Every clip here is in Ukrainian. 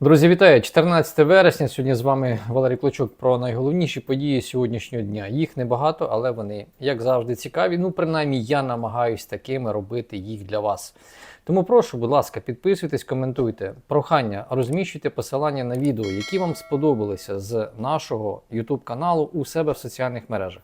Друзі, вітаю! 14 вересня. Сьогодні з вами Валерій Клочок про найголовніші події сьогоднішнього дня. Їх небагато, але вони, як завжди, цікаві. Ну, принаймні, я намагаюсь такими робити їх для вас. Тому прошу, будь ласка, підписуйтесь, коментуйте. Прохання, розміщуйте посилання на відео, які вам сподобалися з нашого YouTube каналу у себе в соціальних мережах.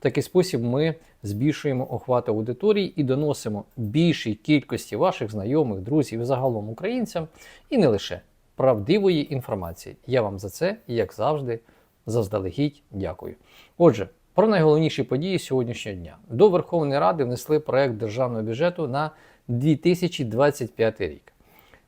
В такий спосіб ми збільшуємо охват аудиторії і доносимо більшій кількості ваших знайомих, друзів і загалом українцям, і не лише правдивої інформації. Я вам за це, як завжди, заздалегідь дякую. Отже, про найголовніші події сьогоднішнього дня. До Верховної Ради внесли проект державного бюджету на 2025 рік.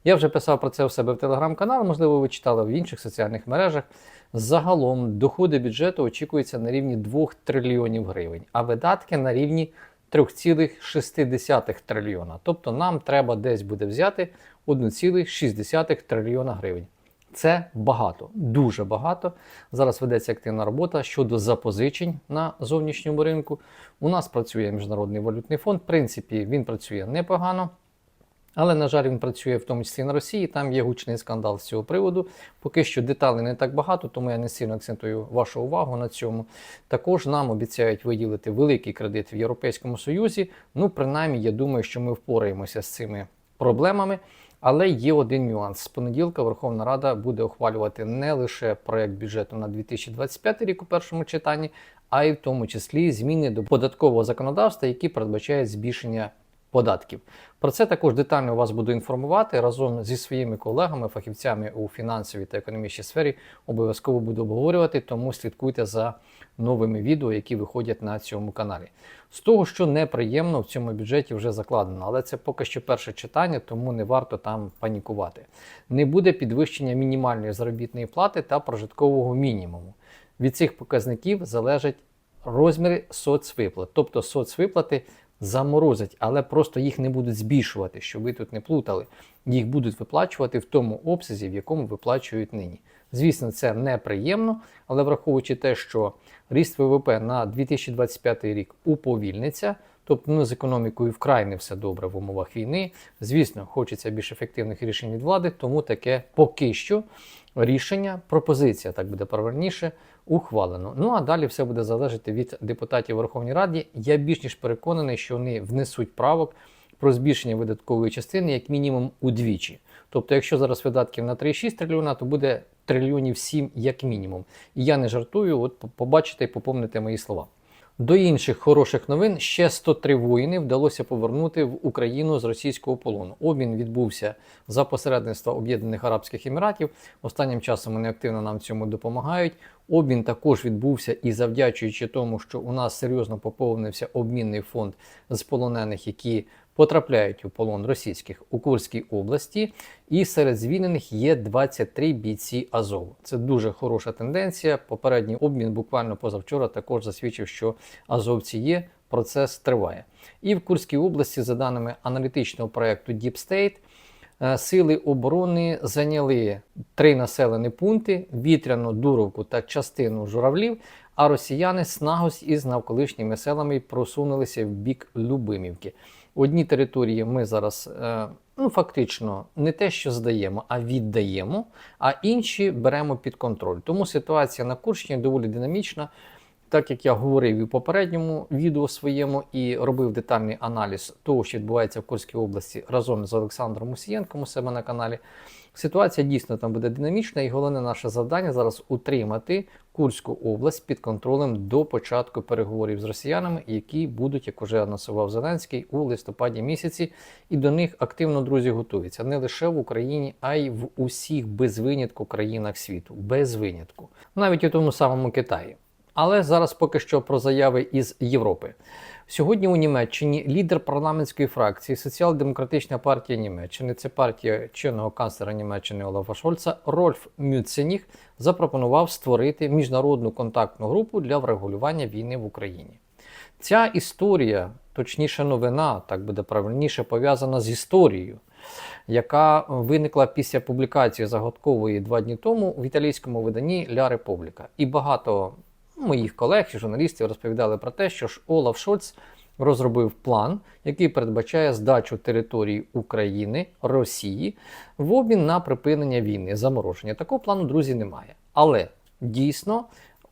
Я вже писав про це у себе в телеграм-канал, можливо, ви читали в інших соціальних мережах. Загалом доходи бюджету очікуються на рівні 2 трильйонів гривень, а видатки на рівні 3,6 трильйона. Тобто нам треба десь буде взяти 1,6 трильйона гривень. Це багато, дуже багато. Зараз ведеться активна робота щодо запозичень на зовнішньому ринку. У нас працює Міжнародний валютний фонд. В принципі, він працює непогано. Але, на жаль, він працює в тому числі на Росії. Там є гучний скандал з цього приводу. Поки що деталей не так багато, тому я не сильно акцентую вашу увагу на цьому. Також нам обіцяють виділити великий кредит в Європейському Союзі. Ну, принаймні, я думаю, що ми впораємося з цими проблемами. Але є один нюанс. З понеділка Верховна Рада буде ухвалювати не лише проект бюджету на 2025 рік у першому читанні, а й в тому числі зміни до податкового законодавства, які передбачають збільшення податків. Про це також детально вас буду інформувати разом зі своїми колегами, фахівцями у фінансовій та економічній сфері. Обов'язково буду обговорювати, тому слідкуйте за новими відео, які виходять на цьому каналі. З того, що неприємно в цьому бюджеті вже закладено, але це поки що перше читання, тому не варто там панікувати. Не буде підвищення мінімальної заробітної плати та прожиткового мінімуму. Від цих показників залежать розміри соцвиплат, тобто соцвиплати заморозять, але просто їх не будуть збільшувати, щоб ви тут не плутали. Їх будуть виплачувати в тому обсязі, в якому виплачують нині. Звісно, це неприємно, але враховуючи те, що ріст ВВП на 2025 рік уповільниться, тобто ну, з економікою вкрай не все добре в умовах війни. Звісно, хочеться більш ефективних рішень від влади, тому таке поки що рішення, пропозиція, так буде правильніше, ухвалено. Ну а далі все буде залежати від депутатів Верховної Ради. Я більш ніж переконаний, що вони внесуть правок про збільшення видаткової частини як мінімум удвічі. Тобто, якщо зараз видатків на 3,6 трильйона, то буде трильйонів 7 як мінімум. І я не жартую, от побачите і поповните мої слова. До інших хороших новин ще 103 воїни вдалося повернути в Україну з російського полону. Обмін відбувся за посередництва Об'єднаних Арабських Еміратів. Останнім часом вони активно нам цьому допомагають. Обмін також відбувся і завдячуючи тому, що у нас серйозно поповнився обмінний фонд з полонених, які потрапляють у полон російських у Курській області. І серед звільнених є 23 бійці Азову. Це дуже хороша тенденція. Попередній обмін буквально позавчора також засвідчив, що азовці є. Процес триває. І в Курській області, за даними аналітичного проєкту Deep State, е, Сили оборони зайняли три населені пункти: Вітряну, Дуровку та частину журавлів. А росіяни снагось із навколишніми селами просунулися в бік Любимівки. Одні території ми зараз е, ну, фактично не те, що здаємо, а віддаємо, а інші беремо під контроль. Тому ситуація на Курщині доволі динамічна. Так як я говорив і в попередньому відео своєму і робив детальний аналіз того, що відбувається в Курській області разом з Олександром Мусієнком у себе на каналі, ситуація дійсно там буде динамічна, і головне наше завдання зараз утримати Курську область під контролем до початку переговорів з росіянами, які будуть, як вже анонсував Зеленський, у листопаді місяці, і до них активно друзі готуються. Не лише в Україні, а й в усіх без винятку країнах світу, без винятку, навіть у тому самому Китаї. Але зараз поки що про заяви із Європи. Сьогодні у Німеччині лідер парламентської фракції Соціал-демократична партія Німеччини, це партія чинного канцлера Німеччини Олафа Шольца, Рольф Мюценіг запропонував створити міжнародну контактну групу для врегулювання війни в Україні. Ця історія, точніше, новина, так буде правильніше, пов'язана з історією, яка виникла після публікації загадкової два дні тому в італійському виданні Ля Републіка. І багато моїх колег і журналістів розповідали про те, що ж Олаф Шольц розробив план, який передбачає здачу території України Росії в обмін на припинення війни, замороження. Такого плану, друзі, немає. Але дійсно.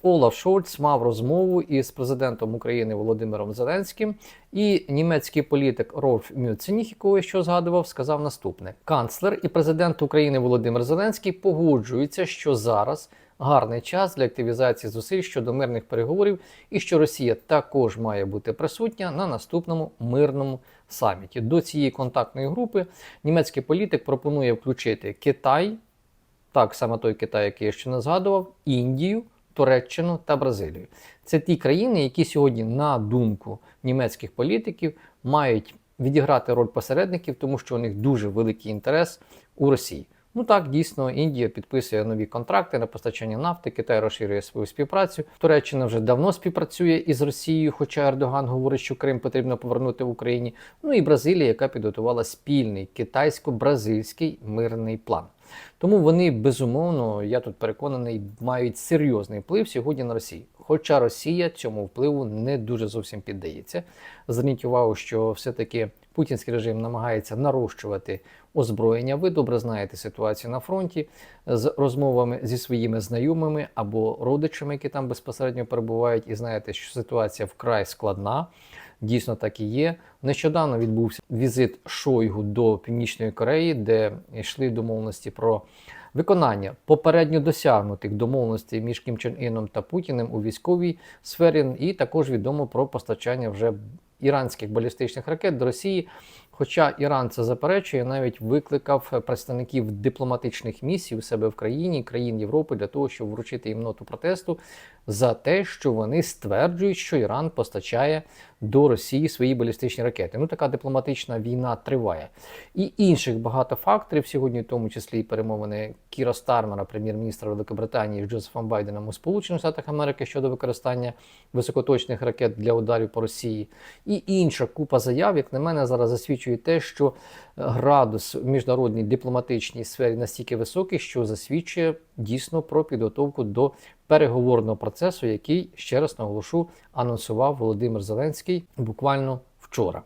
Олаф Шольц мав розмову із президентом України Володимиром Зеленським, і німецький політик Рольф Мюценіг, якого я що згадував, сказав наступне: канцлер і президент України Володимир Зеленський погоджуються, що зараз гарний час для активізації зусиль щодо мирних переговорів, і що Росія також має бути присутня на наступному мирному саміті. До цієї контактної групи німецький політик пропонує включити Китай, так саме той Китай, який я ще не згадував, Індію. Туреччину та Бразилію. Це ті країни, які сьогодні, на думку німецьких політиків, мають відіграти роль посередників, тому що у них дуже великий інтерес у Росії. Ну так, дійсно, Індія підписує нові контракти на постачання нафти, Китай розширює свою співпрацю. Туреччина вже давно співпрацює із Росією, хоча Ердоган говорить, що Крим потрібно повернути в Україні. Ну і Бразилія, яка підготувала спільний китайсько-бразильський мирний план. Тому вони безумовно, я тут переконаний, мають серйозний вплив сьогодні на Росію. Хоча Росія цьому впливу не дуже зовсім піддається. Зверніть увагу, що все-таки путінський режим намагається нарощувати озброєння. Ви добре знаєте ситуацію на фронті з розмовами зі своїми знайомими або родичами, які там безпосередньо перебувають, і знаєте, що ситуація вкрай складна. Дійсно так і є. Нещодавно відбувся візит Шойгу до Північної Кореї, де йшли домовленості про виконання попередньо досягнутих домовленостей між Кім Чен Іном та Путіним у військовій сфері, і також відомо про постачання вже іранських балістичних ракет до Росії. Хоча Іран це заперечує, навіть викликав представників дипломатичних місій у себе в країні, країн Європи для того, щоб вручити їм ноту протесту за те, що вони стверджують, що Іран постачає до Росії свої балістичні ракети. Ну така дипломатична війна триває. І інших багато факторів сьогодні, в тому числі і перемовини Кіра Стармера, прем'єр-міністра Великобританії з Джозефом Байденом у Сполучених Штатах Америки щодо використання високоточних ракет для ударів по Росії, і інша купа заяв, як на мене, зараз засвідчує те, що градус в міжнародній дипломатичній сфері настільки високий, що засвідчує дійсно про підготовку до переговорного процесу, який ще раз наголошу анонсував Володимир Зеленський буквально вчора.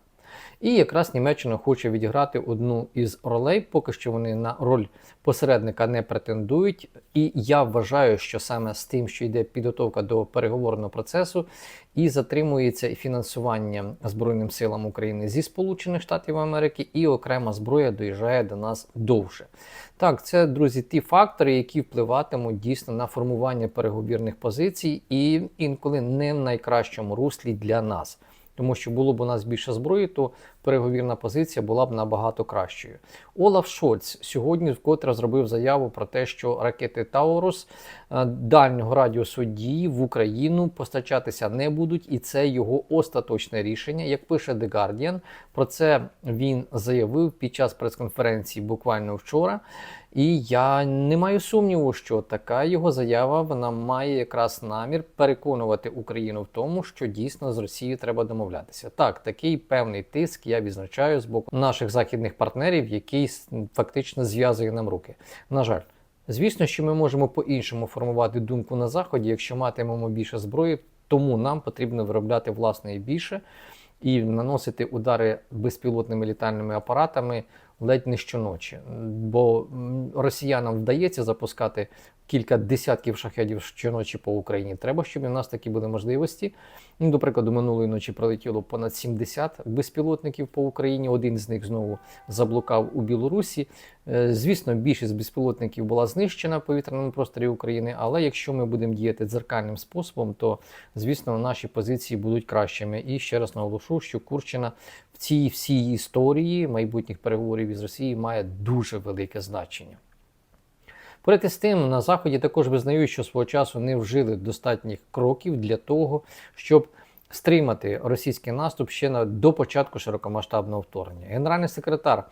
І якраз Німеччина хоче відіграти одну із ролей, поки що вони на роль посередника не претендують. І я вважаю, що саме з тим, що йде підготовка до переговорного процесу, і затримується фінансування Збройним силам України зі Сполучених Штатів Америки, і окрема зброя доїжджає до нас довше. Так, це друзі, ті фактори, які впливатимуть дійсно на формування переговірних позицій, і інколи не в найкращому руслі для нас. Тому що було б у нас більше зброї, то переговірна позиція була б набагато кращою. Олаф Шольц сьогодні вкотре зробив заяву про те, що ракети Таурус е, дальнього радіусу дії в Україну постачатися не будуть, і це його остаточне рішення. Як пише The Guardian, про це він заявив під час прес-конференції буквально вчора. І я не маю сумніву, що така його заява вона має якраз намір переконувати Україну в тому, що дійсно з Росією треба домовлятися. Так, такий певний тиск я відзначаю з боку наших західних партнерів, який фактично зв'язує нам руки. На жаль. Звісно, що ми можемо по-іншому формувати думку на заході, якщо матимемо більше зброї, тому нам потрібно виробляти власне більше і наносити удари безпілотними літальними апаратами ледь не щоночі. Бо росіянам вдається запускати кілька десятків шахедів щоночі по Україні. Треба, щоб у нас такі були можливості. Ну, До прикладу, минулої ночі пролетіло понад 70 безпілотників по Україні. Один з них знову заблукав у Білорусі. Е, звісно, більшість безпілотників була знищена в повітряному просторі України. Але якщо ми будемо діяти дзеркальним способом, то звісно наші позиції будуть кращими. І ще раз наголошу, що Курщина цій всій історії майбутніх переговорів із Росією має дуже велике значення. Поряд із тим, на Заході також визнають, що свого часу не вжили достатніх кроків для того, щоб стримати російський наступ ще на, до початку широкомасштабного вторгнення. Генеральний секретар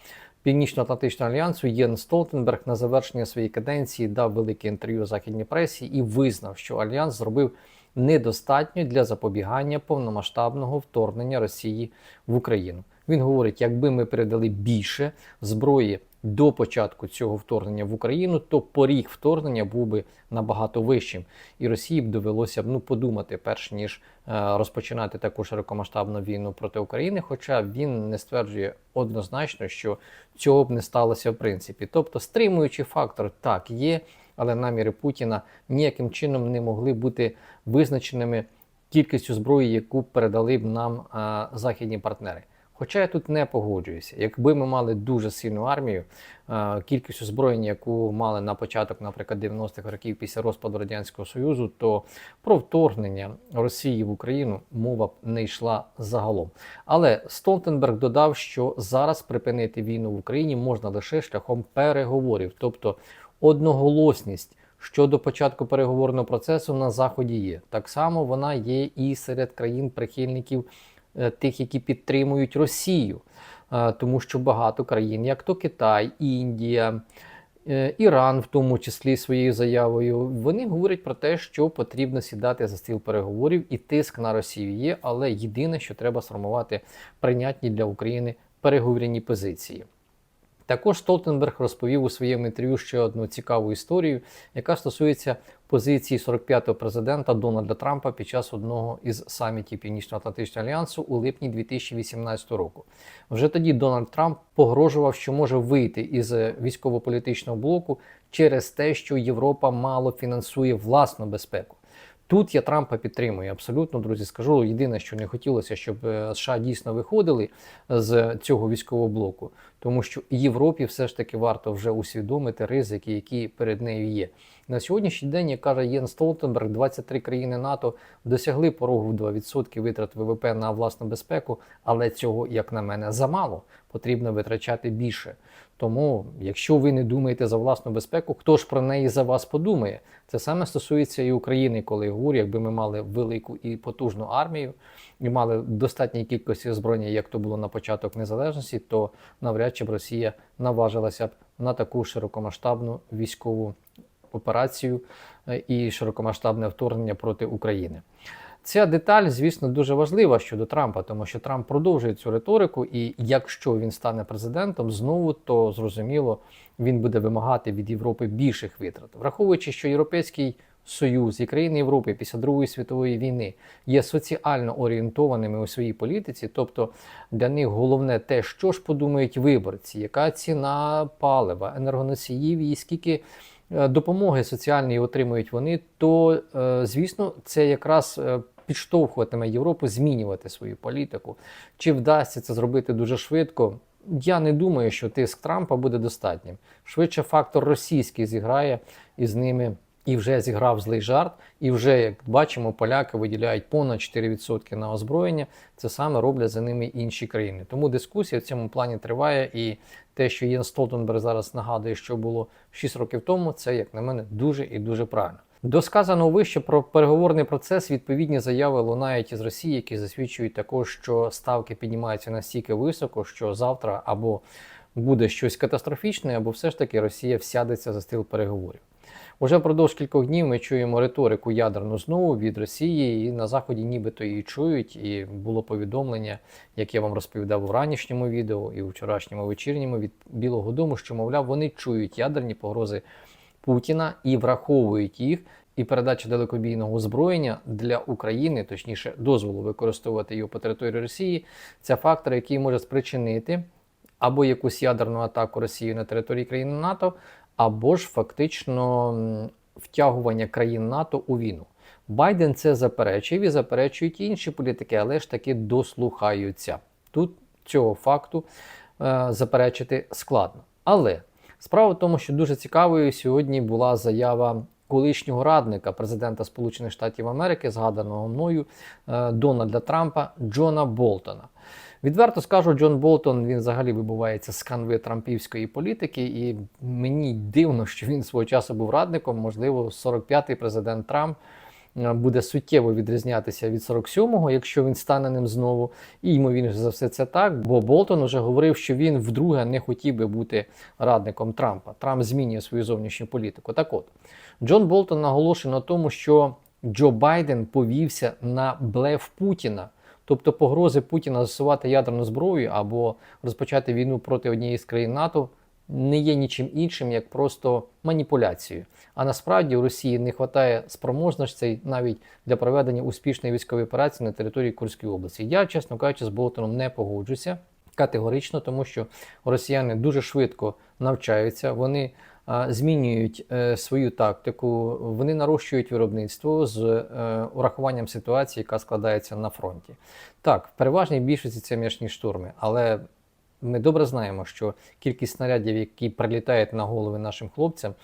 Північно-Атлантичного альянсу Єн Столтенберг на завершення своєї каденції дав велике інтерв'ю західній пресі і визнав, що альянс зробив недостатньо для запобігання повномасштабного вторгнення Росії в Україну. Він говорить: якби ми передали більше зброї до початку цього вторгнення в Україну, то поріг вторгнення був би набагато вищим, і Росії б довелося б ну подумати, перш ніж е, розпочинати таку широкомасштабну війну проти України. Хоча він не стверджує однозначно, що цього б не сталося в принципі. Тобто, стримуючий фактор так є, але наміри Путіна ніяким чином не могли бути визначеними кількістю зброї, яку передали б нам а, західні партнери. Хоча я тут не погоджуюся. Якби ми мали дуже сильну армію, кількість озброєння, яку мали на початок, наприклад, 90-х років після розпаду Радянського Союзу, то про вторгнення Росії в Україну мова б не йшла загалом. Але Столтенберг додав, що зараз припинити війну в Україні можна лише шляхом переговорів, тобто одноголосність щодо початку переговорного процесу на заході є. Так само вона є і серед країн-прихильників е, тих, які підтримують Росію, Е, тому що багато країн, як то Китай, Індія. е, Іран, в тому числі своєю заявою, вони говорять про те, що потрібно сідати за стіл переговорів, і тиск на Росію є, але єдине, що треба сформувати прийнятні для України переговорні позиції. Також Столтенберг розповів у своєму інтерв'ю ще одну цікаву історію, яка стосується позиції 45-го президента Дональда Трампа під час одного із самітів Північно-Атлантичного альянсу у липні 2018 року. Вже тоді Дональд Трамп погрожував, що може вийти із військово-політичного блоку через те, що Європа мало фінансує власну безпеку. Тут я Трампа підтримую. Абсолютно, друзі, скажу. Єдине, що не хотілося, щоб е, США дійсно виходили з цього військового блоку, тому що Європі все ж таки варто вже усвідомити ризики, які перед нею є. На сьогоднішній день, як каже Єн Столтенберг, 23 країни НАТО досягли порогу в 2% витрат ВВП на власну безпеку, але цього, як на мене, замало. Потрібно витрачати більше. Тому, якщо ви не думаєте за власну безпеку, хто ж про неї за вас подумає? Це саме стосується і України, коли говорю, якби ми мали велику і потужну армію і мали достатній кількості озброєння, як то було на початок незалежності, то навряд чи б Росія наважилася б на таку широкомасштабну військову операцію е, і широкомасштабне вторгнення проти України. Ця деталь, звісно, дуже важлива щодо Трампа, тому що Трамп продовжує цю риторику, і якщо він стане президентом, знову то зрозуміло він буде вимагати від Європи більших витрат, враховуючи, що Європейський Союз і країни Європи після Другої світової війни є соціально орієнтованими у своїй політиці, тобто для них головне те, що ж подумають виборці, яка ціна палива, енергоносіїв і скільки е, допомоги соціальної отримують вони, то е, звісно, це якраз е, підштовхуватиме Європу змінювати свою політику. Чи вдасться це зробити дуже швидко? Я не думаю, що тиск Трампа буде достатнім. Швидше фактор російський зіграє із ними і вже зіграв злий жарт. І вже, як бачимо, поляки виділяють понад 4% на озброєння. Це саме роблять за ними інші країни. Тому дискусія в цьому плані триває. І те, що Єн Столтенберг зараз нагадує, що було 6 років тому, це, як на мене, дуже і дуже правильно. До сказаного вище про переговорний процес відповідні заяви лунають із Росії, які засвідчують також, що ставки піднімаються настільки високо, що завтра або буде щось катастрофічне, або все ж таки Росія всядеться за стіл переговорів. Уже впродовж кількох днів ми чуємо риторику ядерну знову від Росії, і на Заході нібито її чують. І було повідомлення, як я вам розповідав у ранішньому відео і у вчорашньому вечірньому від Білого Дому, що, мовляв, вони чують ядерні погрози Путіна і враховують їх. І передача далекобійного озброєння для України, точніше, дозволу використовувати його по території Росії, це фактор, який може спричинити або якусь ядерну атаку Росії на території країни НАТО, або ж фактично втягування країн НАТО у війну. Байден це заперечив і заперечують інші політики, але ж таки дослухаються. Тут цього факту е, заперечити складно. Але справа в тому, що дуже цікавою сьогодні була заява колишнього радника президента Сполучених Штатів Америки, згаданого мною е, Дональда Трампа Джона Болтона. Відверто скажу, Джон Болтон він взагалі вибувається з канви трампівської політики, і мені дивно, що він свого часу був радником. Можливо, 45-й президент Трамп буде суттєво відрізнятися від 47-го, якщо він стане ним знову. І ймовірно за все це так. Бо Болтон вже говорив, що він вдруге не хотів би бути радником Трампа. Трамп змінює свою зовнішню політику. Так от Джон Болтон наголошує на тому, що Джо Байден повівся на блеф Путіна. Тобто погрози Путіна застосувати ядерну зброю або розпочати війну проти однієї з країн НАТО не є нічим іншим, як просто маніпуляцією. А насправді у Росії не вистачає спроможностей навіть для проведення успішної військової операції на території Курської області. Я, чесно кажучи, з Болтоном не погоджуся категорично, тому що росіяни дуже швидко навчаються, вони змінюють е, свою тактику, вони нарощують виробництво з е, урахуванням ситуації, яка складається на фронті. Так, переважній більшості це м'ясні штурми, але ми добре знаємо, що кількість снарядів, які прилітають на голови нашим хлопцям,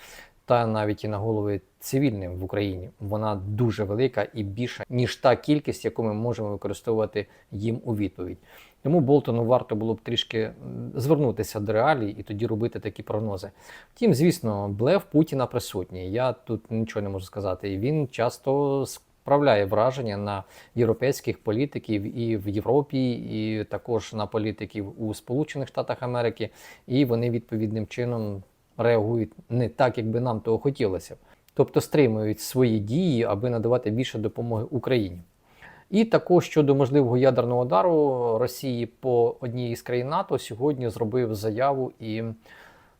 та навіть і на голови цивільним в Україні, вона дуже велика і більша, ніж та кількість, яку ми можемо використовувати їм у відповідь. Тому Болтону варто було б трішки звернутися до реалій і тоді робити такі прогнози. Втім, звісно, блеф Путіна присутній. Я тут нічого не можу сказати. Він часто справляє враження на європейських політиків і в Європі, і також на політиків у Сполучених Штатах Америки, і вони відповідним чином реагують не так, як би нам того хотілося. Тобто стримують свої дії, аби надавати більше допомоги Україні. І також щодо можливого ядерного удару Росії по одній із країн НАТО сьогодні зробив заяву і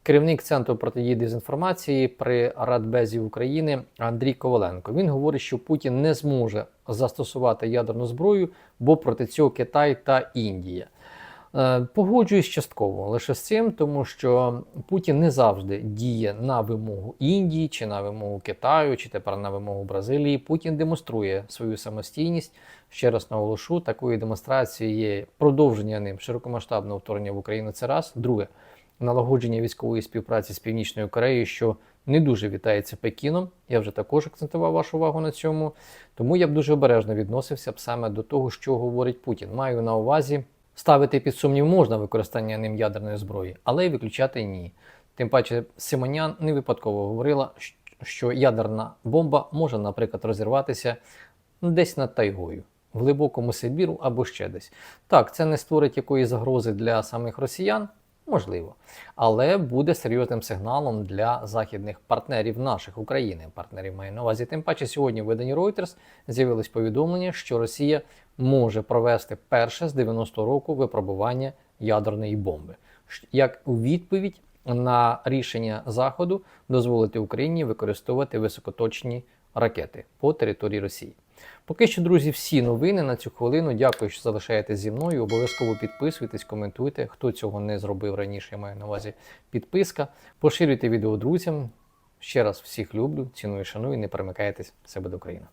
керівник центру протидії дезінформації при Радбезі України Андрій Коваленко. Він говорить, що Путін не зможе застосувати ядерну зброю, бо проти цього Китай та Індія. Е, Погоджуюсь частково лише з цим, тому що Путін не завжди діє на вимогу Індії, чи на вимогу Китаю, чи тепер на вимогу Бразилії. Путін демонструє свою самостійність. Ще раз наголошу, такою демонстрацією є продовження ним широкомасштабного вторгнення в Україну. Це раз. Друге, налагодження військової співпраці з Північною Кореєю, що не дуже вітається Пекіном. Я вже також акцентував вашу увагу на цьому. Тому я б дуже обережно відносився б саме до того, що говорить Путін. Маю на увазі. Ставити під сумнів можна використання ним ядерної зброї, але й виключати ні. Тим паче Симонян не випадково говорила, що ядерна бомба може, наприклад, розірватися десь над тайгою, в глибокому Сибіру або ще десь. Так, це не створить якоїсь загрози для самих росіян, можливо, але буде серйозним сигналом для західних партнерів наших України. Партнерів маю на увазі. Тим паче сьогодні в виданні Reuters з'явилось повідомлення, що Росія може провести перше з 90-го року випробування ядерної бомби, як у відповідь на рішення Заходу дозволити Україні використовувати високоточні ракети по території Росії. Поки що, друзі, всі новини на цю хвилину. Дякую, що залишаєтесь зі мною. Обов'язково підписуйтесь, коментуйте. Хто цього не зробив раніше, я маю на увазі підписка. Поширюйте відео друзям. Ще раз всіх люблю, ціную, шаную, не перемикайтесь. Все буде Україна.